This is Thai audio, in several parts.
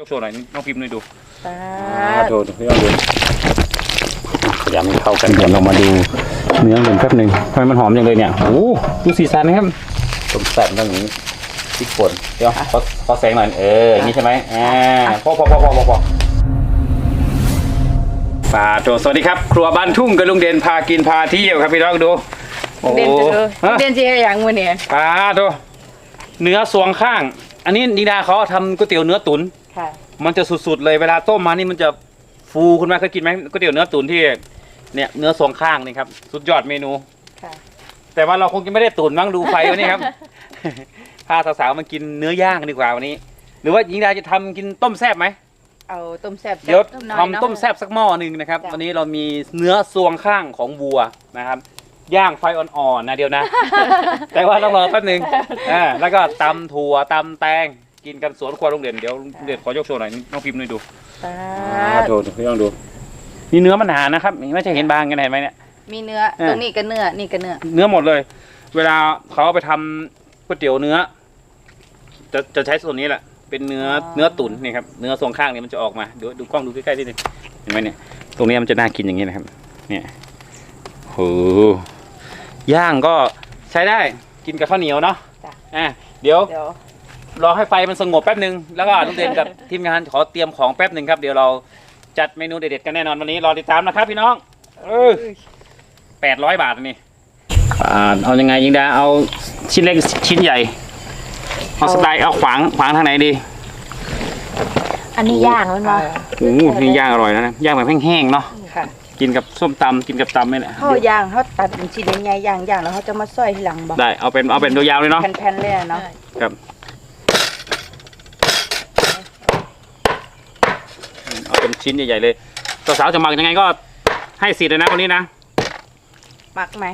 ยกโชว์หน่อยน้องพิมพ์หน่อยดูปาอ่าดดูดูพี่ลองดูพยายามให้เข้ากันเดี๋ยวเรามาดูเนื้อหนึ่งแป๊บหนึ่งทำไมมันหอมอย่างเลยเนี่ยโอ้โหดูสีสันนะครับต้มแซ่บต้องอย่างนี้พริกป่นเดี๋ยวขอขอแสงหน่อยเอออย่างนี้ใช่ไหมอ่าพอพอพอพอพอพอฝาโจสวัสดีครับ ครัวบ้านทุ่งกับลุงเด่นพากินพาเที่ยวครับพี่น้องดูโอ้เด่นจะดูฮะเด่นจะอย่างมือเนี่ยปลาตัวเนื้อสวงข้าง อันนี้นิดาเขาทำก๋วยเตี๋ยวเนื้อตุ๋นค่ะ มันจะสุดๆเลยเวลาต้มมานี่มันจะฟูขึ้นมาเคยกินไหมก๋วยเตี๋ยวเนื้อตุ๋นที่เนี่ยเนื้อสวงข้างนี่ครับสุดยอดเมนู ค่ะ แต่ว่าเราคงจะไม่ได้ตุ๋นมั้งดูไฟวันนี้ครับ พาสาวๆมากินเนื้อย่างกันดีกว่าวันนี้ หรือว่ายิงดาจะทำกินต้มแซ่บไหมเอาต้มแซ่บเดี๋ยวหน่อยทำต้มแซ่บสักหม้อหนึ่งนะครับ จ้ะ วันนี้เรามีเนื้อสวงข้างของวัวนะครับ ย่างไฟอ่อนๆนะเดียวนะ แต่ว่าต้องรอแป๊บหนึงอ่าแล้วก็ตำถั่วตำแตง กินกันสวนครัวลุงเด่นเดี๋ยวลุงเด่นขอยกโชว์หน่อยน้องพิมพ์หน่อยดูปาอ่าดดูดูพี่ลองดู นี่เนื้อมันหนานะครับไม่ใช่เห็นบางกันเห็นไหมเนี่ย มีเนื้อ เออ ตรงนี้ก็เนื้อ นี่ก็เนื้อ เนื้อหมดเลย เวลาเขาเอาไปทำก๋วยเตี๋ยวเนื้อ จะจะใช้ส่วนนี้แหละ เป็นเนื้อเนื้อตุ๋นนี่ครับเนื้อทรงข้างนี่มันจะออกมาดูดูกล้องดูใกล้ๆนิดนึงเห็นไหมเนี่ยตรงนี้มันจะน่ากินอย่างนี้นะครับ เนี่ยโหย่างก็ใช้ได้กินกับข้าวเหนียวเนาะจ้ะ อะเดี๋ยว เดี๋ยว รอให้ไฟมันสงบแป๊บหนึ่งแล้วก็ลุงเด่นกับทีมงานขอเตรียมของแป๊บหนึ่งครับเดี๋ยวเราจัดเมนูเด็ดๆกันแน่นอนวันนี้รอติดตามนะครับพี่น้องเออแปดร้อยบาทอันนี่อ่าเอายังไงยิงดาเอาชิ้นเล็กชิ้นใหญ่เอาสไตล์เอาขวางขวางทางไหนดีอันนี้ย่างมันมาโอ้โหนี่ย่างอร่อยนะย่างแบบแห้งๆเนาะค่ะกินกับส้มตำกินกับตำนี่แหละเขาย่างเขาตัดเป็นชิ้นใหญ่ๆย่างย่างแล้วเขาจะมาซอยทีหลังบอกได้เอาเป็นเอาเป็นตัวยาวเลยเนาะแผ่นๆเลยอะเนาะครับเอาเป็น ชิ้นใหญ่ๆเลยสาวๆจะหมักยังไงก็ให้สิทธิ์เลยนะคนนี้นะ หมักไหม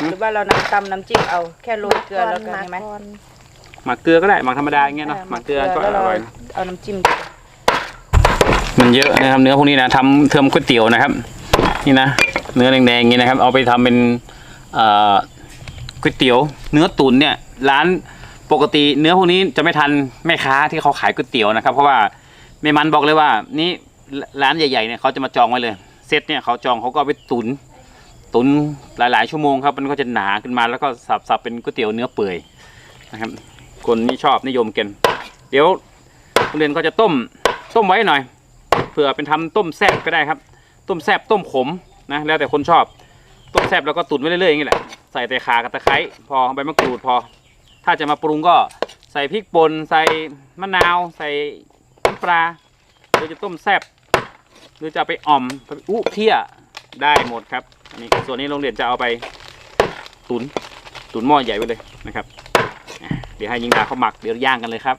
หืมหรือว่าเราน้ำตำน้ำจิ้มเอาแค่โรยเกลือแล้วกันใช่ไหมก่อนหมักเกลือก็ได้หมักธรรมดาอย่างเงี้ยเนาะหมักเกลือก็แล้วอเราร่อยเอาน้ำจิ้มมันเยอะนะครับเนื้อพวกนี้นะทำเทอมก๋วยเตี๋ยวนะครับ นี่นะเนื้อแดงๆอย่างนี้นะครับ เอาไปทำเป็นเอ่อก๋วยเตี๋ยว เนื้อตุ๋นเนี่ย ร้านปกติเนื้อพวกนี้จะไม่ทันแม่ค้าที่เขาขายก๋วยเตี๋ยวนะครับ เพราะว่าแม่มันบอกเลยว่านี่ ร้านใหญ่ๆเนี่ยเขาจะมาจองไว้เลยเซตเนี่ยเขาจองเขาก็เอาไปตุ๋นตุ๋นหลายๆชั่วโมงครับมันก็จะหนาขึ้นมาแล้วก็สับๆเป็นก๋วยเตี๋ยวเนื้อเปื่อยนะครับ คนนี่ชอบนิยมกันเดี๋ยวโรงเรียนก็จะต้มต้มไว้หน่อยเผื่อเป็นทำต้มแซ่บก็ได้ครับ ต้มแซ่บต้มขมนะแล้วแต่คนชอบต้มแซ่บแล้วก็ตุ๋นไว้เรื่อยๆอย่างนี้แหละใส่แต่ข่ากับตะไคร้พอใบมะกรูดพอ ถ้าจะมาปรุงก็ใส่พริกป่นใส่มะนาว ใส่น้ำปลาหรือจะต้มแซ่บ หรือจะไปอ่อมอู้เที่ยได้หมดครับอันนี้ส่วนนี้โรงเรียนจะเอาไปตุนตุนหม้อใหญ่ไปเลยนะครับ เดี๋ยวให้ยิงตาเขาหมักเดี๋ยวย่างกันเลยครับ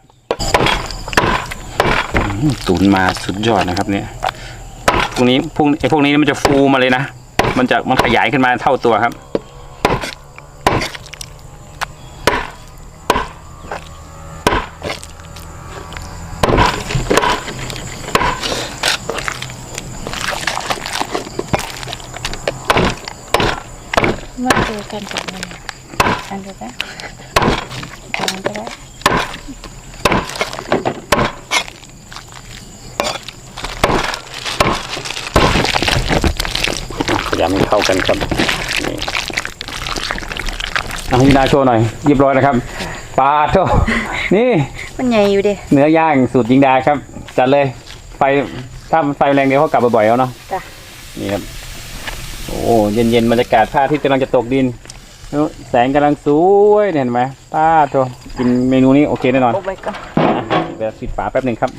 ตุนมาสุดยอดนะครับเนี่ยพวกนี้พวกไอ้พวกนี้มันจะฟูมาเลยนะ มันจะมันขยายขึ้นมาเท่าตัวครับ มาเจอ กันกับมันอันเดียวกันอันเดียวกันพยายามเข้ากันครับนี่เอาให้นาโชว์หน่อยเรียบร้อยนะครับปลาโชนี่มันใหญ่อยู่เด้เนื้อย่างสูตรยิงดาครับ จัดเลยไฟถ้าไฟแรงเดี๋ยวเขากลับบ่อยๆเอาเนาะจ้ะนี่ครับ โอ้เย็นๆบรรยากาศพระอาทิตย์กำลังจะตกดินแล้วแสงกำลังสวยเนี่ยเห็นไหมป้าโทกินเมนูนี้โอเคแน่นอนโอ้ไปก่อนอะเดี๋ยวปิดฝาแป๊บหนึ่งครับ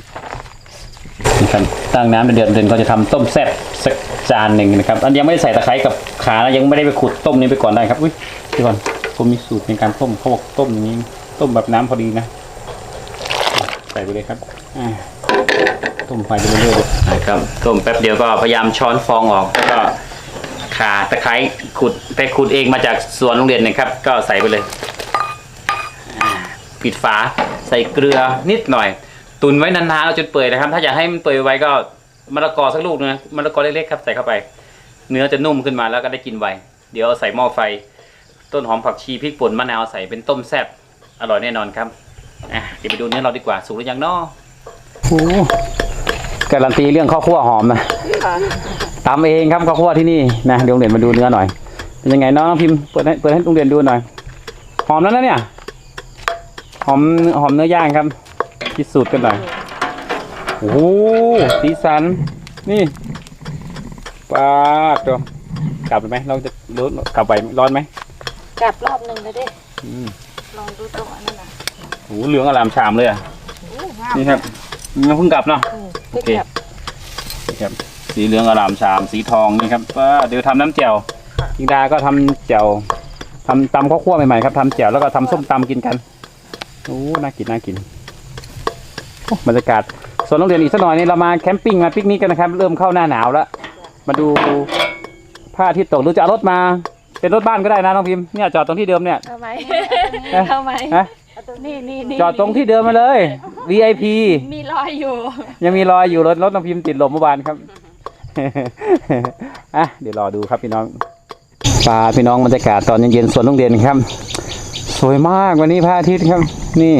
นี่ครับตั้งน้ำเดือดๆเดือดก็จะทำต้มแซ่บสักจานหนึ่งนะครับอันยังไม่ได้ใส่ตะไคร้กับขานะยังไม่ได้ไปขุดต้มนี้ไปก่อนได้ครับอุ้ยเดี๋ยวก่อนผมมีสูตรในการต้มเขาบอกต้มอย่างนี้ ต้มแบบน้ำพอดีนะ ใส่ไปเลยครับอ่าต้มไฟไปเรื่อยๆเลยนะครับต้มแป๊บเดียวก็พยายามช้อนฟองออกแล้วก็ ข่าตะไคร้ขุดไปขุดเองมาจากสวนโรงเรียนนะครับ ก็ใส่ไปเลยปิดฝาใส่เกลือนิดหน่อย ตุนไว้นานๆเราจนเปื่อยนะครับ ถ้าอยากให้มันเปื่อยไว้ก็มะละกอสักลูกนึงนะมะละกอเล็กๆครับใส่เข้าไป เนื้อจะนุ่มขึ้นมาแล้วก็ได้กินไวเดี๋ยวเอาใส่หม้อไฟ ต้นหอมผักชีพริกป่นมะนาวใส่เป็นต้มแซ่บอร่อยแน่นอนครับอะเดี๋ยวไปดูเนื้อเราดีกว่าสุกหรือยังเนาะโอ้การันตีเรื่องข้าวคั่วหอมนะ ตำเองครับข้าวคั่วที่นี่นะเดี๋ยวโรงเรียนมาดูเนื้อหน่อยเป็นยังไงน้องพิมพ์เปิดให้เปิดให้โรงเรียนดูหน่อยหอมแล้วนะเนี่ยหอมหอมเนื้อย่างครับพิสูจน์กันหน่อยโอ้โหสีสันนี่ปลาดตัวกลับไปไหมเราจะรู้กลับไปร้อนไหมกลับรอบหนึ่งแล้วเด้อืมลองดูตรงอันนั้นนะโอ้โหเหลืองอลามชามเลยอะนี่ครับยังเพิ่งกลับเนาะโอเคนี่ครับ สีเหลืองอลามชามสีทองนี่ครับว่าเดี๋ยวทำน้ำแจ่วยิงดาก็ทำแจ่วทำตำข้าวคั่วใหม่ๆครับทำแจ่วแล้วก็ทำส้มตำกินกันโอ้น่ากินน่ากินโอ้บรรยากาศส่วนโรงเรียนอีกสักหน่อยนี่เรามาแคมปิ้งมาปิกนิกกันนะครับ เริ่มเข้าหน้าหนาวแล้ว มาดูพระอาทิตย์ตกหรือจะเอารถมา เป็นรถบ้านก็ได้นะน้องพิมพ์เนี่ยจอดตรงที่เดิมเนี่ยเอาไหมเอ๊ะเอาไหมฮะนี่นี่นี่จอดตรงที่เดิมมาเลย VIP มีรอยอยู่ ยังมีรอยอยู่รถรถน้องพิมพ์ติดลมเมื่อวานครับ อะเดี๋ยวรอดูครับพี่น้องปลาพี่น้องบรรยากาศตอนเย็นๆสวนโรงเรียนครับ สวยมากวันนี้พระอาทิตย์ครับ นี่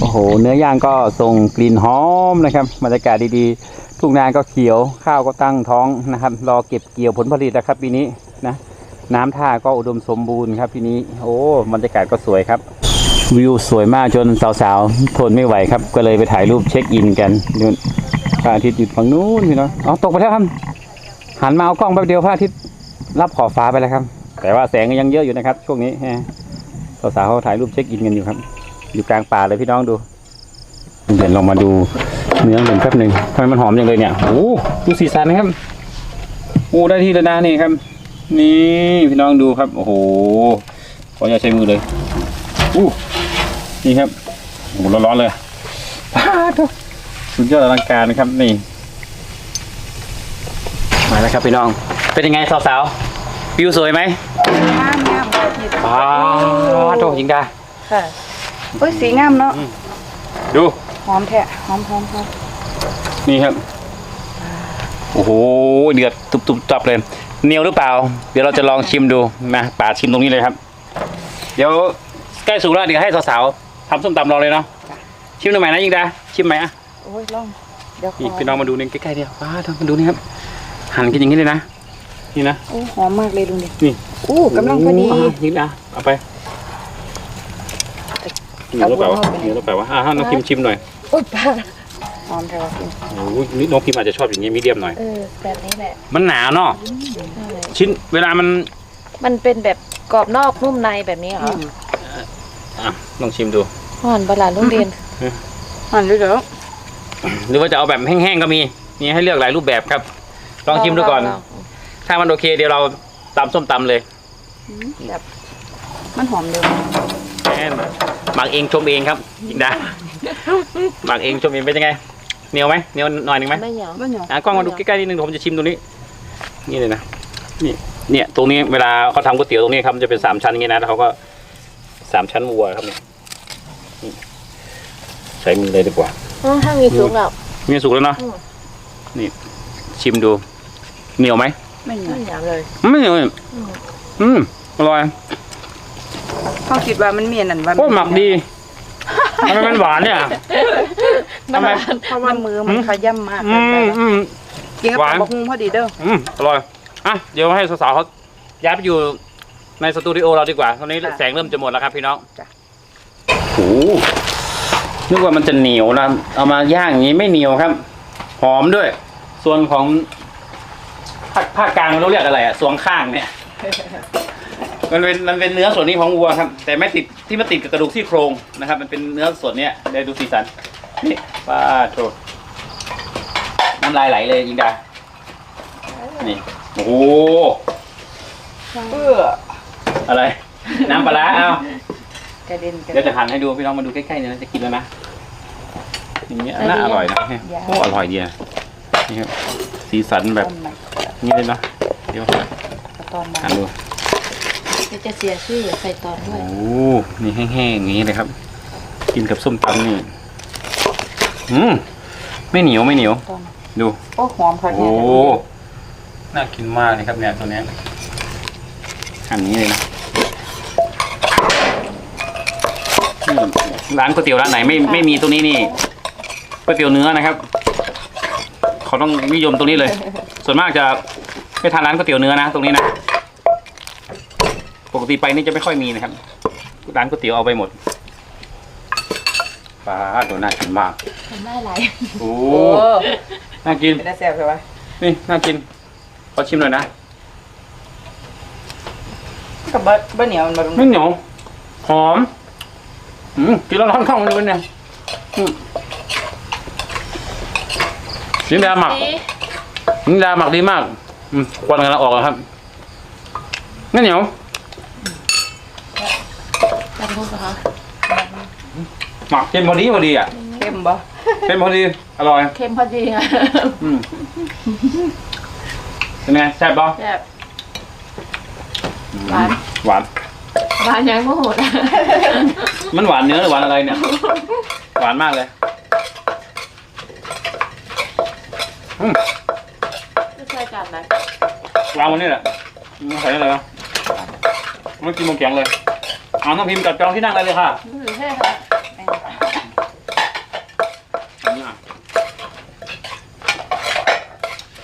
โอ้โห เนื้อย่างก็ส่งกลิ่นหอมนะครับบรรยากาศดีๆทุ่งนาก็เขียวข้าวก็ตั้งท้องนะครับ รอเก็บเกี่ยวผลผลิตแล้วครับปีนี้นะน้ำท่าก็อุดมสมบูรณ์ครับปีนี้ โอ้บรรยากาศก็สวยครับ วิวสวยมากจนสาวๆทนไม่ไหวครับ ก็เลยไปถ่ายรูปเช็คอินกันนู่น พระอาทิตย์อยู่ฝั่งนู้นพี่น้องอ๋อตกไปแล้วครับ หันมาเอากล้องแป๊บเดียวพระอาทิตย์รับขอบฟ้าไปแล้วครับ แต่ว่าแสงยังเยอะอยู่นะครับ ช่วงนี้ฮะสาวๆเขาถ่ายรูปเช็คอินกันอยู่ครับ อยู่กลางป่าเลยพี่น้องดูเดี๋ยวเรามาดูเนื้อหนึ่งแป๊บหนึ่งทำไมมันหอมจังเลยเนี่ยโอ้ดูสีสันนะครับโอ้ได้ที่แล้วนะนี่ครับ นี่พี่น้องดูครับ โอ้โหขออย่าใช้มือเลยอู้นี่ครับโอ้ร้อนๆเลยปาด สุดยอดอลังการนะครับนี่ มาแล้วครับพี่น้อง เป็นยังไงสาวๆวิวสวยไหมงามงามอาทิตย์ปาดโตยิงดาค่ะโอ้ยสีงามเนาะดูหอมแท้หอมหอมหอมนี่ครับโอ้โหเดือดตุบๆจับเลยเหนียวหรือเปล่า เดี๋ยวเราจะลองชิมดูนะป่าชิมตรงนี้เลยครับ เดี๋ยวใกล้สุกแล้วเดี๋ยวให้สาวๆทำส้มตำรอเลยเนาะชิมหน่อยไหมนะยิงดาชิมไหมอะ โอ้ยลองเดี๋ยวขนี่อพี่น้องมาดูนี่ใกล้ๆเดียวว้าทำมาดูนี่ครับหั่นกันอย่างนี้เลยนะนี่นะโอ้หอมมากเลยดูดินี่อู้กำลังพอดีโยิงนะเอาไปเหนียวหรือเปล่าวะเหนียวหรือเปล่าวะอ่าให้น้องพิมชิมหน่อยโอ้ยป้าหอมแท้จริงโอ้ยนี่น้องพิมอาจจะชอบอย่างนี้มีเดียมหน่อยเออแบบนี้แหละมันหนาเนาะใช่ชิ้นเวลามันมันเป็นแบบกรอบนอกนุ่มในแบบนี้เหรออะลองชิมดูห่อนบลาโรงเรียนหันเลยเหรอ หรือว่าจะเอาแบบแห้งๆก็มีมีให้เลือกหลายรูปแบบครับ ลองชิมดูก่อนลงถ้ามันโอเคเดี๋ยวเราตำส้มตำเลยแบบมันหอมเดิมแม่นหมักเองชมเองครับยิงดาหมักเองชมเองเป็นยังไงเหนียวไหมเหนียวหน่อยหนึ่งไหมไม่เหนียวมันเหนียวอะกล้องมาดูใกล้ๆนิดนึงเดี๋ยวผมจะชิมตรงนี้ นี่เลยนะนี่เนี่ยตรงนี้เวลาเขาทำก๋วยเตี๋ยวตรงนี้ครับมันจะเป็นสามชั้นอย่างนี้นะแล้วเขาก็สามชั้นวัวครับเนี่ยนี่ใช้มือเลยดีกว่า อ๋อถ้ามีซุปแล้วมีสุกแล้วเนาะอืม นี่ ชิมดู เหนียวไหมไม่เหนียวไม่เหนียวเลยไม่เหนียวนี่อืม อืมอร่อยเขาคิดว่ามันมีอันนั้นว่าโอ้หมักดีทำไมมันหวานเนี่ยทำไมเพราะว่ามือมันขย้ำมากอืเกินไปมแล้วอืม กินกับหวานปลาหุงพอดีเด้ออืมอร่อยอะเดี๋ยวให้สาวๆเขาย้ายไปอยู่ในสตูดิโอเราดีกว่าตอนนี้แสงเริ่มจะหมดแล้วครับพี่น้องจ้ะโอ้โห นึกว่ามันจะเหนียวนะเอามาย่างอย่างนี้ไม่เหนียวครับ หอมด้วย ส่วนของภาคภาคกลางเราเรียกอะไรอะสวงข้างเนี่ย มันเป็นมันเป็นเนื้อส่วนนี้ของวัวครับ แต่ไม่ติดที่มาติดกับกระดูกซี่โครงนะครับ มันเป็นเนื้อส่วนเนี้ยได้ดูสีสันนี่ป้าโทษน้ำลายไหลเลยยิงดานี่โอ้โหเพื่ออะไร น้ำปลาร้าเอา กระเด็นกระเดี๋เด็ยวนจะหั่นให้ดูพี่น้องมาดูใกล้ๆเนี่ยนะจะกินแล้วนะอย่างเงี้ยน่าอร่อยนะโอ้อร่อยดีนะนี่ครับสีสันแบบต้นใหม่นี้เลยเนาะเดี๋ยวกระตอนมาหั่นดูเดี๋ยวจะเสียชื่อใส่ตอนด้วยโอ้นี่แห้งๆอย่างนี้เลยครับ กินกับส้มตำนี่อืมไม่เหนียวไม่เหนียวต้นดูโอ้หอมค่ะโอ้เนี่ยน่ากินมากเลยครับเนี่ยตัวเนี้ยหั่นอย่างนี้เลยนะอืม ร้านก๋วยเตี๋ยวร้านไหนไม่ไม่มีตัวนี้นี่ก๋วยเตี๋ยวเนื้อนะครับเขาต้องนิยมตรงนี้เลย ส่วนมากจะไม่ทานร้านก๋วยเตี๋ยวเนื้อนะตรงนี้นะปกติไปนี่จะไม่ค่อยมีนะครับร้านก๋วยเตี๋ยวเอาไปหมดปลาโดน่ากินมากทำได้หลายโอ้โอ้น่ากินเป็นได้แซ่บใช่ปะนี่น่ากินขอชิมหน่อยนะกับบะบะเหนียวมันบะไม่เหนียวหอม อืมกินแล้วร้อนเข้ามาดูเนี่ยอืมนิดาหมักนี่นิดาหมักดีมากอืมควันกำลังออกแล้วครับไม่เหนียวจับพวกเขาหมักเค็มพอดีพอดีอะเข้มบ่เค็มพอดีอร่อยเค็มพอดีค่ะอืมเป็นไงแซ่บป่ะแบบหวานหวาน หวานยังไม่โหดมันหวานเนื้อหรือหวานอะไรเนี่ย หวานมากเลยอืมไม่ใช่กันนะวางบนนี่แหละใส่ได้เลยนะไม่กินบนแข็งเลยเอาน้องพิมพ์จัดจองที่นั่งได้เลยค่ะไม่ถือแค่ค่ะ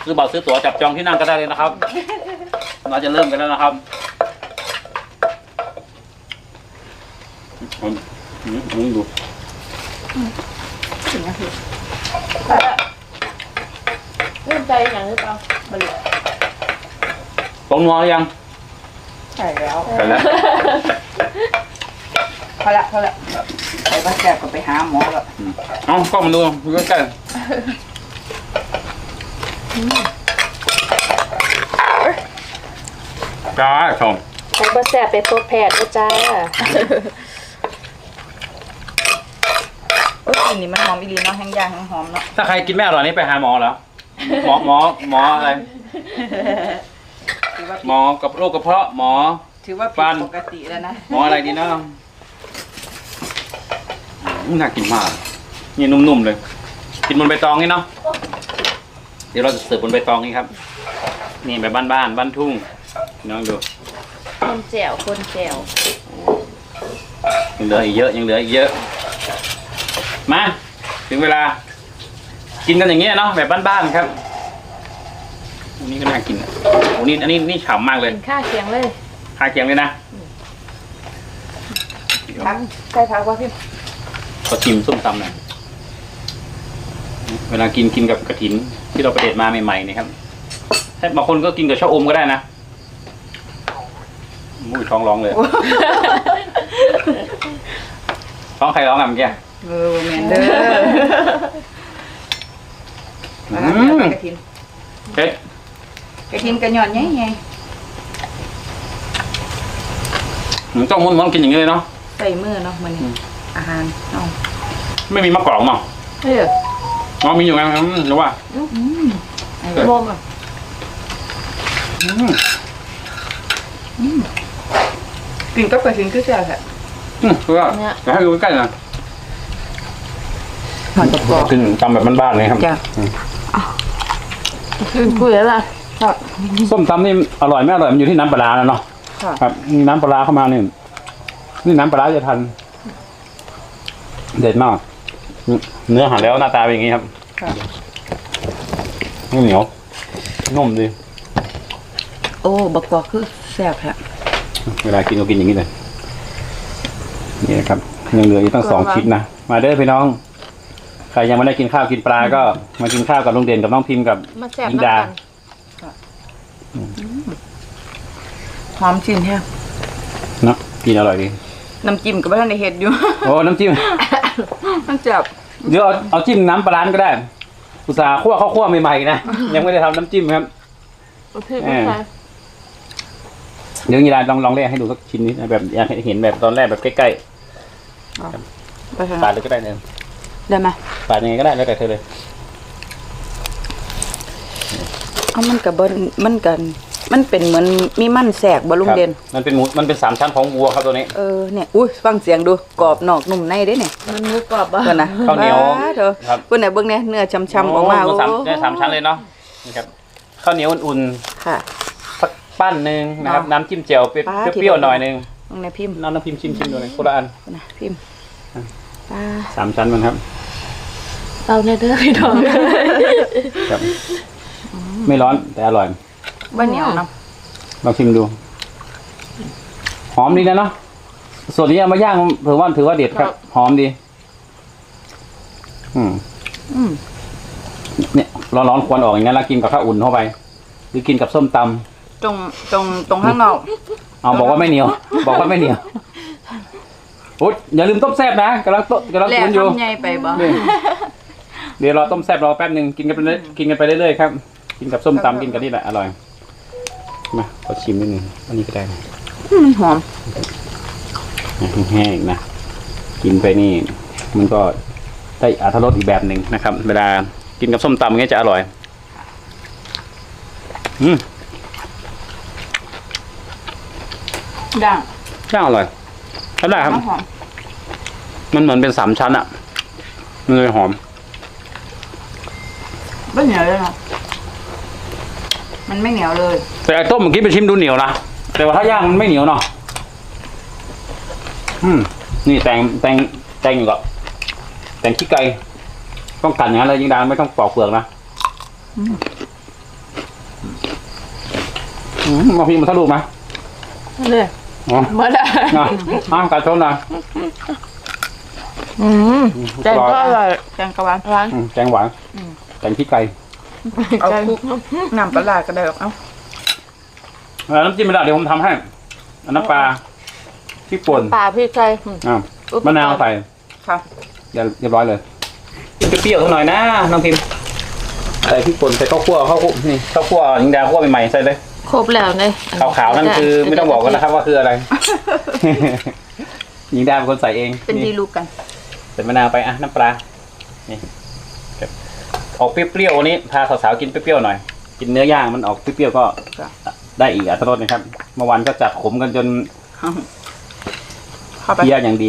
ซื้อบัตรซื้อตั๋วจับจองที่นั่งก็ได้เลยนะครับ เราจะเริ่มกันแล้วนะครับอืมอื มอืมดูถึงนะพี่เริ่มใจอย่างหรือเปล่าบริตรงนัวหรือยังใช่แล้วใส่แล้วพอละพอละใส่บะแซ่บก็ไปหาหมอแล้วอืมเอากล้องมาดูดูใกล้ๆจ้าชมใช้บะแสบไปพบแพทย์นะจ้า โอ้ยก ลินนี่มันหอมอีหลีเนาะแห้งย่างแห้งหอมเนาะถ้าใครกินไม่อร่อยนี่ไปหาหมอเหรอหมอหมอหมออะไร ถือว่าหมอกับโรคกระเพาะหมอ ถือว่าฟัผิดนปกติแล้วนะหมออะไรดีเนาะอืมน่ากินมากนี่นุ่มๆเลย กินบนใบตองนี่เนาะเดี๋ยวเราจะเสิร์ฟบนใบตองนี่ครับ นี่แบบบ้านๆบ้านทุ่งน้องดูคนแจ่วคนแจ่วยังเหลืออีกเยอะยังเหลืออีกเยอะ มา ถึงเวลา กินกันอย่างเงี้ยเนาะแบบบ้านๆครับอันนี้ก็น่ากินอะโอ้นี่อันนี้นี่ฉ่ำมากเลยกินข้าวเคียงเลยคาเคียงเลยนะพักใส่พักว่าพี่ก็ชิมส้มตำหน่อยเวลากินกินกับกระถิน ที่เราไปเด็ดมาใหม่ๆนี่ครับถ้าบางคนก็กินกับชะอมก็ได้นะมุ้ยท้องร้องเลยท้องใครร้องอะเมื่อกี้ เออแมนเด้ออือะมกระถินเผ็ดกระถินกระหย่อนไงไงมันต้องม้วนๆกินอย่างนี้เลยเนาะใส่มือเนาะมันนี่อาหารเนาะไม่มีมะกอกมั้งเฮ้ยอ๋อมีอยู่ไงอืมหรือว่าโมมอะอืมกินกับกระถินคือแซ่บแหละอืมคือว่าจะให้ดูใกล้ๆหน่อ ยหอมกรอบกินตำแบบบ้านๆเลยครับจ้ะคือคุยแล้วล่ะครับส้มตำนี่อร่อยไม่อร่อยมันอยู่ที่น้ำปลาร้าแล้วเนาะค่ะ ครับมีน้ำปลาร้าเข้ามานี่นี่น้ำปลาร้าจะทัน เด็ดมากนี่เนื้อหั่นแล้วหน้าตาเป็นอย่างนี้ครับค่ะไม่เหนียวนุ่มดีโอ้บักกอกคือแซ่บแฮะเวลากินก็กินอย่างนี้เลยนี่นะครับยังเหลืออีกตั้งสองชิ้นนะมาเด้อพี่น้อง ใครยังไม่ได้กินข้าวกินปลาก็มากินข้าวกับลุงเด่นกับน้องพิมพ์กับมาแสบยิงน้ำดา กันหอมชิ้นแฮะเนาะกินอร่อยดี น้ำจิ้มก็บ่ทันได้เฮ็ดอยู่ โอ้น้ำจิ้ม มันจับเดี๋ยวเอาเอาจิ้มน้ำปลาร้าก็ได้ อุตส่าห์คั่วข้าวคั่วใหม่ๆนะ ยังไม่ได้ทำน้ำจิ้มครับ โอเคไม่ใช่เดี๋ยวยีราลองลองแรกให้ดูสักชิ้นนี้นะแบบอยากให้เห็นแบบตอนแรกแบบใกล้ไปทางๆปาดเลยก็ได้เนี่ย ได้ไหมปาดยังไงก็ได้แล้วแต่เธอเลย เอามันก็บ่มันกัน มันเป็นเหมือนมีมันแสกบ่ลุงเด่นครับมันเป็นหมูมันเป็นสามชั้นของวัวครับตัวนี้ เออเนี่ยอุ้ยฟังเสียงดูกรอบนอกนุ่มในเด้เนี่ยมันมือกรอบอะเพิ่นน่ะข้าวเหนียวบ้เถอะครับเพิ่นน่ะเบิ่งเนี่ยเนื้อช้ำๆออกมาโมันสามโอ้ได้สามชั้นเลยเนาะนี่ครับข้าวเหนียวอุ่นค่ะ ๆสักปั้นหนึ่งนะครับเนาะน้ำจิ้มแจ่วเปรี้ยวปลาเปรี้ยวๆหน่อยหนึงตรงไหนพิมพ์น้ำน้ำพิมพ์ชิมชิมดูเลยคนละอันนะพิมพ์ปลาสามชั้นมันครับป เตาเนเธอร์พี่น้องครับ ไม่ร้อนแต่อร่อยบ่เหนียวเนาะลองชิมดู หอมดีนะเนาะส่วนนี้เอามาย่างถือว่าถือว่าเด็ดครับ หอมดี อืมอืมเนี่ยร้อนๆควันออกอย่างนั้นแล้วกินกับข้าวอุ่นเข้าไป หรือกินกับส้มตำตรงตรงตรงข้างนอกเอาบอกว่าไม่เหนียว บอกว่าไม่เหนียวอุ๊ยอย่าลืมต้มแซ่บนะกำลังต้มกำลังแหลตุกนอยู่ทำใหญ่ไปบ่ นี่ เดี๋ยวรอต้มแซ่บรอแป๊บหนึ่งกินกันไปเรื่อยกินกันไปเรื่อยๆครับ กินกับส้มตำกินกันนี่แหละอร่อย มาขอชิมนิดนึงอันนี้ก็ได้นะอืมหอมแห้งๆนะ กินไปนี่ มันก็ได้อรรถรสอีกแบบหนึ่งนะครับ เวลากินกับส้มตำอย่างเงี้ยจะอร่อย อืมด่างย่างอร่อยก็ได้ครับ หอมมันเหมือนเป็นสามชั้นอะมันเลยหอม บ่เหนียวเลยเนาะมันไม่เหนียวเลย แต่ไอ้ต้มเมื่อกี้ไปชิมดูเหนียวนะแต่ว่าถ้าย่างมันไม่เหนียวเนาะอืมนี่แตงแตงแตงอยู่กับแตงขี้ไก่ต้องกันอย่างนั้นเลยยิงดานไม่ต้องปอกเปลือกนะอืมมาพี่มาทะลุมาเนี่ยอ๋อหมดแล้วอะอ้าวกัดชนนะอืมแกงก็อร่อยแกงกะวานร้านอืมแตงหวาน แตงขี้ไก่เอาคลุกน้ำปลาร้าก็ได้หรอกเอ้าแล้วน้ำจิ้มไม่ได้เดี๋ยวผมทำให้อันน้ำปลาพริกป่นปลาพี่ไก่อืมอ่ามะนาวใส่ค่ะเดี๋ยวเรียบร้อยเลยเปรี้ยวๆสักหน่อยนะน้องพิมพ์ใส่พริกป่นใส่ข้าวคั่วข้าวคั่วนี่ข้าวคั่วยิงดาคั่วใหม่ๆใส่เลยครบแล้วไงขาวๆนั่นคือไม่ต้องบอกกันนะครับว่าคืออะไร ยิงดาเป็นคนใส่เองเป็นดีนี่ลูกกันใส่มะนาวไปอะน้ำปลานี่ครับ ออกเปรี้ยวๆวันนี้พาสาวๆกินเปรี้ยวๆหน่อย กินเนื้อย่างมันออกเปรี้ยวๆก็ค่ะได้อีกอัตรสนะครับ เมื่อวานก็จัดขมกันจนเข้าไปเพี้ยอย่างดี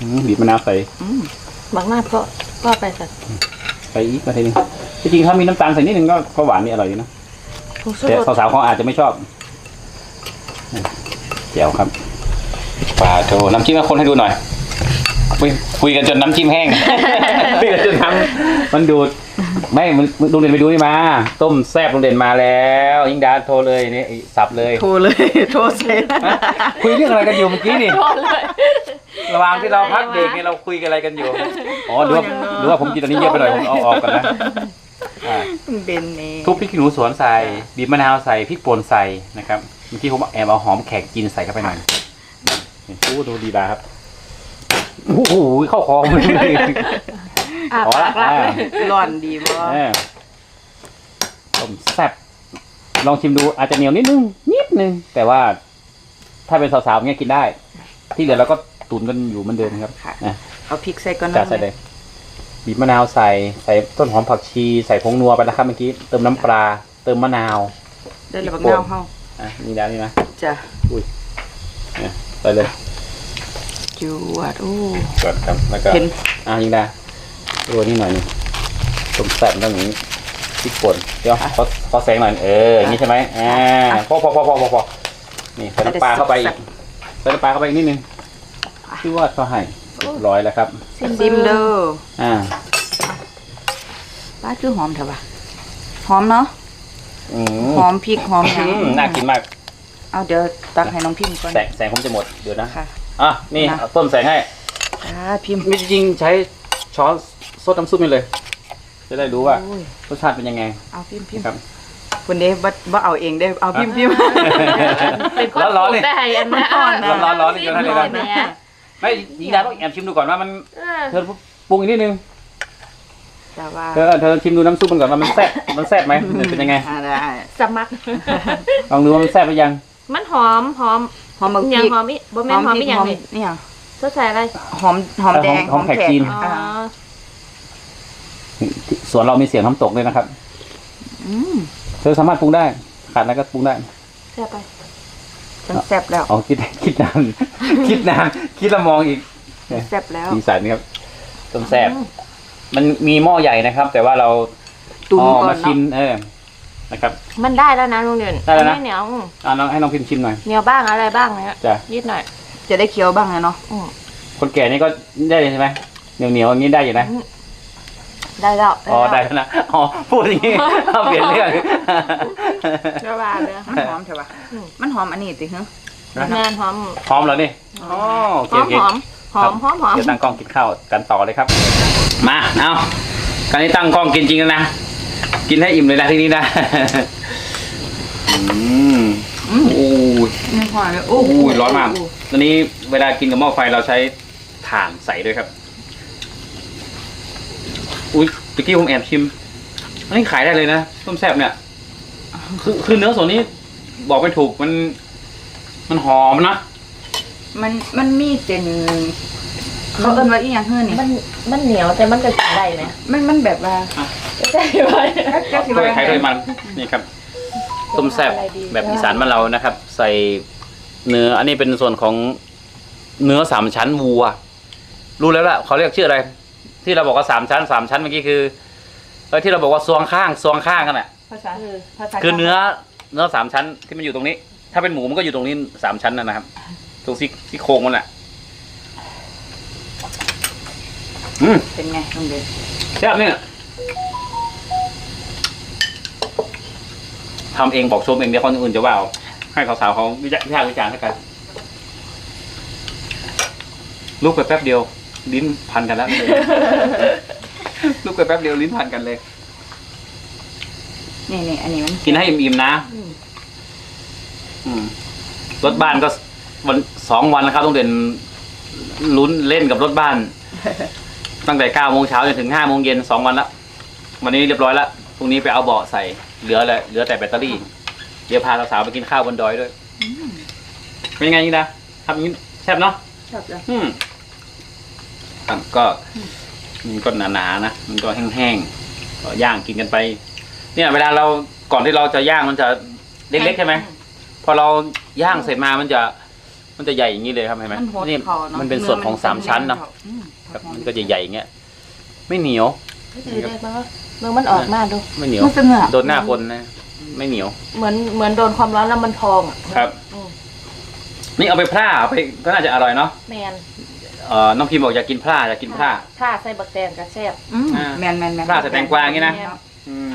อืมบีบมะนาวใส่อืมบางหน้าเพราะก็ไปสัตว์ใส่อีกมาทีนึงจริงๆถ้ามีน้ำตาลใส่นิดนึงก็ก็หวานนี่อร่อยดีนะ ผงชูแต่รสสาวๆเขาอาจจะไม่ชอบเจียวครับปลาโถน้ำจิ้มมาคนให้ดูหน่อยคุยคุยกันจนน้ำจิ้มแห้ง คุยกันจนน้ำ มันดูดไม่มันลุงเด่นไปดูนี่มา ต้มแซ่บลุงเด่นมาแล้ว ยิงดาโทรเลยนี่ไอ้สับเลย โทรเลย โทรเสร็จฮะคุยเรื่องอะไรกันอยู่เมื่อกี้นี่ โทษเลยระหว่างที่เราพักเบรกเนี่ยเราคุยกันอะไรกันอยู่ อ๋อหรือว่าหรือว่าผมกินอันนี้เยอะไปหน่อยผมเอาออกก่อนนะอ่าเบนเน่ทุบพริกขี้หนูสวนใส่บีบมะนาวใส่พริกป่นใส่นะครับเมื่อกี้ผมแอบเอาหอมแขกกินใส่เข้าไปหน่อยนี่โอ้ดูดีดาครับโอ้โหเข้าคอมันเลย อะพอละปากละอ่าร้อนดีบ่เออต้มแซ่บลองชิมดูอาจจะเหนียวนิดนึงนิดนึง แต่ว่าถ้าเป็นสาวๆเงี้ยกินได้ ที่เหลือเราก็ตุนกันอยู่เหมือนเดิมครับค่ะอะเอาพริกใส่ก่อนจัดใส่เลยบีบมะนาวใส่ใส่ต้นหอมผักชี ใส่ผงนัวไปนะครับเมื่อกี้เติมน้ำปลาเติมมะนาวเดินระบักนาวเฮาอะนี่แล้วนี่นะจ้ะเนี่ยใส่เลยจวดโอ้ก่อนครับแล้วก็เห็น อะยิงได้ โรยนี่หน่อยหนึงต้มแซ่บต้องอย่างนี้พริกป่นเดี๋ยวขอขอแสงหน่อยเอออย่างนี้ใช่ไหมอ่าพอพอพอพอพอพอนี่ใส่น้ำปลาเข้าไปอีกใส่น้ำปลาเข้าไปอีกนิดนึงที่ว่าเขาให้เรียบร้อยแล้วครับซิมเด้ออ่าป้าคือหอมเถอะวะหอมเนาะอืมหอมพริกหอมหยังอืมน่ากินมาก เอาเดี๋ยวตักให้น้องพิมพ์ก่อนแสงแสงผมจะหมดเดี๋ยวนะค่ะอะนี่นะเอาต้นแสงให้อ่าพิมพ์ไม่จริงๆใช้ช้อน ซดน้ำซุปนี่เลย จะได้รู้ว่าโอ้ย รสชาติเป็นยังไงเอาพิมพ์พิมพ์ครับคนเด้บ่บ่เอาเองได้เอาพิมพ์พิมพ์ เป็นคนร้อนๆนี่ ได้อันนะร้อนๆนะร้อนๆร้อนๆนี่เดี๋ยวให้เลยนะ แม่ไม่ยิงดาต้องแอบชิมดูก่อนว่ามันเออเธอปรุงอีกนิดนึงแต่ว่าเธอเธอชิมดูน้ำซุปมันก่อนว่ามันแซ่บมันแซ่บไหมมันเป็นยังไงอ่าได้สมัคร ลองดูว่ามันแซ่บหรือยัง มันหอมหอมหอมบักพยังริกหอมอีบ่แม่นหอมพอีริกหยังหอมนี่เนี่ยเธอใส่อะไร หอมหอมแดงหอมแขกจีน อ๋ออ่า สวนเรามีเสียงน้ำตกด้วยนะครับอืมเธอสามารถปรุงได้ ขาดอะไรก็ปรุงได้แซ่บไปจนแซ่บแล้วอ๋อคิดคิดนานคิดนานคิดแล้วมองอีกแซ่บแล้วสีสันครับต้มแซ่บมันมีหม้อใหญ่นะครับ แต่ว่าเราตุนอ๋อก่อมานชิมเนาะเออนะครับ มันได้แล้วนะลุงเด่นได้แล้วนะม่เหนียวอืมอ่าน้องให้น้องพิมพ์ชิมหน่อยเหนียวบ้างอะไรบ้างเนี่ยจ้ะนิดหน่อย จะได้เคี้ยวบ้างนะเนาะอืมคนแก่นี่ก็ได้เลยใช่ไหมเหนียวเหนียวๆอย่างนี้ได้อยู่นะอืม ได้แล้วอ๋อได้แล้วนะอ๋อพูดอย่างนี้เอาเปลี่ยนเรื่องก็ว่าเลยมันหอมใช่ปะมันหอมอันนี้ติฮะงานหอมพร้อมแล้วนี่อ๋อโอหเคอโอมเคหอมหอมหอมหอมเดี๋ยวตั้งกล้องกินข้าวกันต่อเลยครับ มาเอาคราวนี้ตั้งกล้องกินจริงแล้วนะกินให้อิ่มเลยนะที่นี่นะอืมโอ้ยนี่หอมเลยโอ้ยร้อนมากตอนนี้เวลากินกับหม้อไฟเราใช้ถ่านใส่ด้วยครับ อุ้ยตะกี้ผมแอบชิม อันนี้ขายได้เลยนะต้มแซ่บเนี่ย คือคือเนื้อส่วนนี้บอกไม่ถูกมัน มันหอมนะ มันมันมีเส้นเขาเอิ้นว่าอีหยังเฮ้อนี่มันมันเหนียวแต่มันก็กินได้ไหมมันมันแบบว่าใช่ไหมก็สิด้ว่าวยไข่ด้วยมันนี่ครับต้มแซ่บอะไรดีแบบอีสานบ้านเรานะครับ ใส่เนื้อ อันนี้เป็นส่วนของเนื้อสามชั้นวัว รู้แล้วล่ะเขาเรียกชื่ออะไร ที่เราบอกว่าสามชั้นสามชั้นเมื่อกี้คือเออที่เราบอกว่าซวงข้างซวงข้างกันอะ ภาษาคือภาษาคือเนื้อเนื้อสามชั้นที่มันอยู่ตรงนี้ ถ้าเป็นหมูมันก็อยู่ตรงนี้สามชั้นนะนะครับ ตรงซี่ซี่โครงมันแหละอืมเป็นไงลุงเด่นแซ่บเนี่ยทำเองบอกชมเองเดี๋ยวคนอื่นจะว่าเอาให้สาวๆเขาวิจารณ์วิจารณ์วิจารณ์แล้วกันลูกไปแป๊บเดียว ลิ้นพันกันแล้วลูกไปแป๊บเดียวลิ้นพันกันเลย นี่นี่อันนี้มันกินให้อิ่มๆนะ อืมรถบ้านก็วันสองวันนะครับ ต้องเด่นลุ้นเล่นกับรถบ้าน ตั้งแต่เก้าโมงเช้าจนถึงห้าโมงเย็นสองวันละวันนี้เรียบร้อยแล้วพรุ่งนี้ไปเอาเบาะใส่เหลือเลยเหลือแต่แบตเตอรี่ เดี๋ยวพาสาวๆไปกินข้าวบนดอยด้วยเป็นไงนี่นะทำอย่างนี้แซ่บเนาะชอบจ้ะอืม ครับก็มันก็หนาๆนะมันก็แห้งๆก็ย่างกินกันไป เนี่ยเวลาเราก่อนที่เราจะย่างมันจะเล็กๆใช่ไหมพอเราย่างเสร็จมามันจะมันจะใหญ่อย่างนี้เลยครับเห็นไหมมันโหดนี่คอเนาะมันเป็นส่วนของสามชั้นเนาะอืมครับมันก็จะใหญ่อย่างเงี้ยไม่เหนียวดูได้ปะเมืองมันออกมาดู ไม่เหนียวมันเป็นเนื้อโดนหน้าคนนะไม่เหนียวเหมือนเหมือนโดนความร้อนแล้วมันพองอะครับ อืมนี่เอาไปพร่าเอาไปก็น่าจะอร่อยเนาะแมน เอ่อน้องพิมบอกอยากกินพร่าอยากกินพร่า ถ้าใส่บักแตงกระแซบอืมอ่าแมนแมนแมนปลาใส่แตงกวาอย่างงี้นะ อืม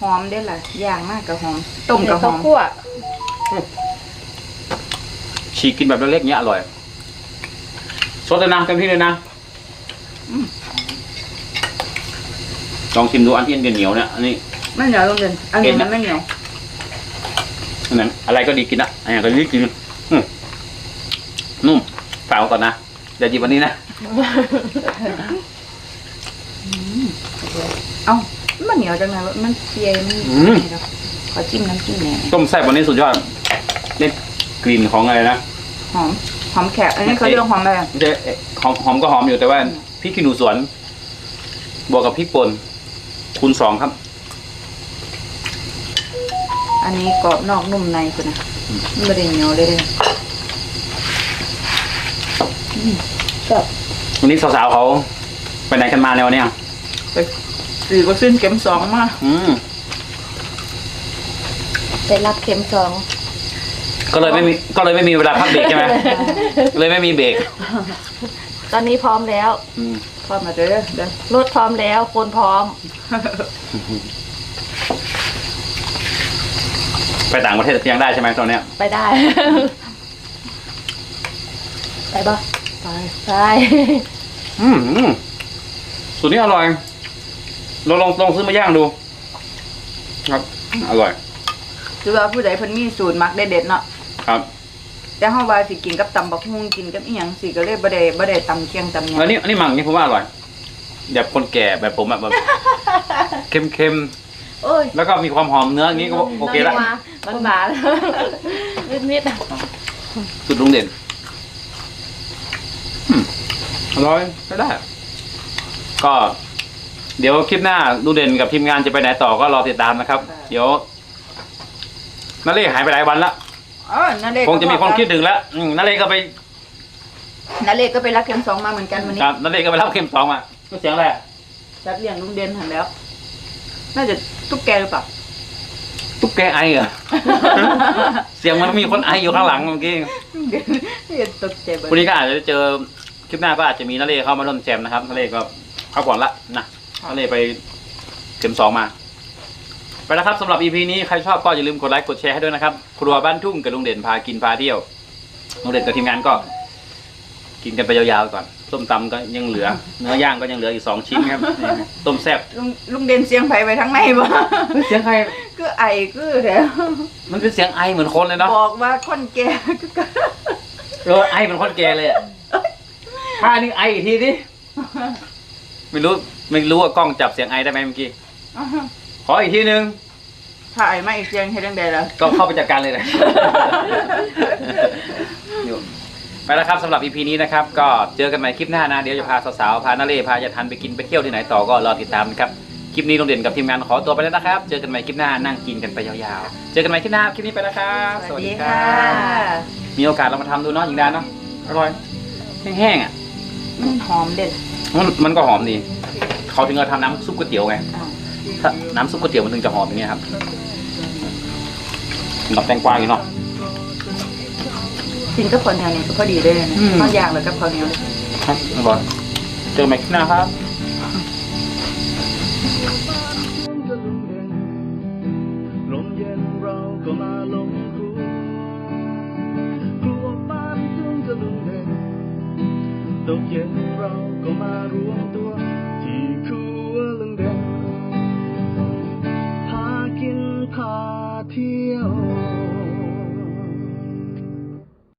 หอมได้ล่ะย่างมากกับหอมต้มกับหข้าอวมคั่วฉีกกินแบบเล็กๆเนี้ยอร่อยสดเลยนะเต็มที่เลยนะลองชิมดูอันที่อันเหนียวๆเนี่ยอันนี้ ไม่เหนียวลุงเด่นอันนี้เห็นมันะ นไม่เหนียวอันนั้นอะไรก็ดีกินนะอันนี้ก็ดีกินอืมนุ่ม ฝากไว้ก่อนนะเดี๋ยวหยิบวันนี้นะเอ้ามันเหนียวจังไงวะมันเปียมันอืมเดี๋ยวขอจิ้มน้ำจิ้มแหน่อยต้มแซ่บวันนี้สุดยอดได้กลิ่นของอะไรนะหอมหอมแขกอันนี้เขาเรียกว่าหอมอะไรอะไม่ใช่เอ๊ะหอมหอมก็หอมอยู่แต่ว่าพริกขี้หนูสวน บวกกับพริกป่นคูณสองครับ อันนี้กรอบนอกนุ่มในคุณนะมันไม่ได้เหนียวเลยเลย แบบวันนี้สาวๆเขาไปไหนกันมาในวันเนี้ยไปสี่ก็สิ้นเข็มสองมาอืมได้รับเข็มสองก็เลยไม่มีก็เลยไม่มีเวลาพักเบรกใช่ไหมเลยไม่มีเบรกตอนนี้พร้อมแล้วอืมพอมาเด้อเด้อรถพร้อมแล้วคนพร้อม ไปต่างประเทศยังได้ใช่ไหมตอนเนี้ยไปได้ ไปปะ ไปไปอืมอืมสูตรนี้อร่อย เราลองลองซื้อมาย่างดู ครับ อร่อย คือว่าผู้ใดเพิ่นมีสูตรมักได้เด็ดเนาะครับแต่เฮาว่าสิกินกับตำบักฮุ่งกินกับอีหยังสิก็เลยบ่ได้บ่ได้ตำเคียงตำหยังอันนี้อันนี้หมักนี่ผมว่าอร่อยแบบคนแก่แบบผมอะแบบเค็มโอ้ยๆแล้วก็มีความหอมเนื้ออย่างนี้ก็โอเคละมันหวานนิดนิดๆอะ สุดลุงเด่นอืม อร่อยใช้ได้ ก็ เดี๋ยวคลิปหน้าลุงเด่นกับทีมงานจะไปไหนต่อก็รอติดตามนะครับ เดี๋ยวนาเล่หายไปหลายวันละเออนั่นเลยคงจะมีคนคิดถึงแล้วอืมนาเล่ก็ไปนั่นเลยก็ไปรับเข็มสองมาเหมือนกันวันนี้ครับนาเล่ก็ไปรับเข็มสองมาเสียงอะไรอะจัดเลี้ยงลุงเด่นหันแล้ว น่าจะตุ๊กแกหรือเปล่า ตุ๊กแกไอเหรอ เสียงมันมีคนไออยู่ข้างหลังเมื่อกี้ลุงเด่นเห็นตกใจเบิดวันนี้ก็อาจจะเจอ คลิปหน้าก็อาจจะมีนาเล่เข้ามาร่วมแจมนะครับนาเล่ก็พักผ่อนละนะก็เลยไปเข็มสองมา ไปแล้วครับสำหรับ EP นี้ใครชอบก็อย่าลืมกดไลค์กดแชร์ให้ด้วยนะครับ ครัวบ้านทุ่งกับลุงเด่นพากินพาเที่ยวลุงเด่นกับทีมงานก็ กินกันไปยาวๆก่อนส้มตำก็ยังเหลือ เนื้อย่างก็ยังเหลืออีกสองชิ้นครับนี่ต้มแซ่บลุงลุงเด่นเสียงไผไปทางไหนบ่ เสียงใครคือไอคือแท้มันเป็นเสียงไอเหมือนคนเลยเนาะบอกว่าคนแก่คือกัน เออไอเหมือนคนแก่เลยอะ ท่านี่ไออีกทีดิไม่รู้ไม่รู้ว่ากล้องจับเสียงไอได้ไหมเมื่อกี้ขออีกทีนึงถ้าไอมาอีกเสียงเฮ็ดจังไดล่ะก็เข้าไปจัดการเลยนะ อยู่ไปแล้วครับสำหรับ EP นี้นะครับ ก็เจอกันใหม่คลิปหน้านะ เดี๋ยวจะพาสาวๆพานาเล่พายาทันไปกินไปเที่ยวที่ไหนต่อก็รอติดตามนะครับ คลิปนี้โรงเรียนกับทีมงานขอตัวไปแล้วนะครับ เจอกันใหม่คลิปหน้านั่งกินกันไปยาวๆ เจอกันใหม่คลิปหน้าคลิปนี้ไปแล้วครับสวัสดีค่ะมีโอกาสเรามาทำดูเนาะหญิงดาเนาะอร่อยแห้งๆอะ มันหอมเด็ดมันมันก็หอมดีเขาถึงเอาทำน้ำซุปก๋วยเตี๋ยวไงอ้าวถ้าน้ำซุปก๋วยเตี๋ยวมันถึงจะหอมอย่างเงี้ยครับกับแตงกวาอยู่เนาะกินกับข้าวเหนียวนี่ก็พอดีเลยนะอืมข้าวย่างแล้วกับข้าวเหนียวเลยครับอร่อยเจอกันใหม่คลิปหน้าครับ ตกเย็นเราก็มารวมตัว ที่คัวลังเดนพากินพาเที่ยว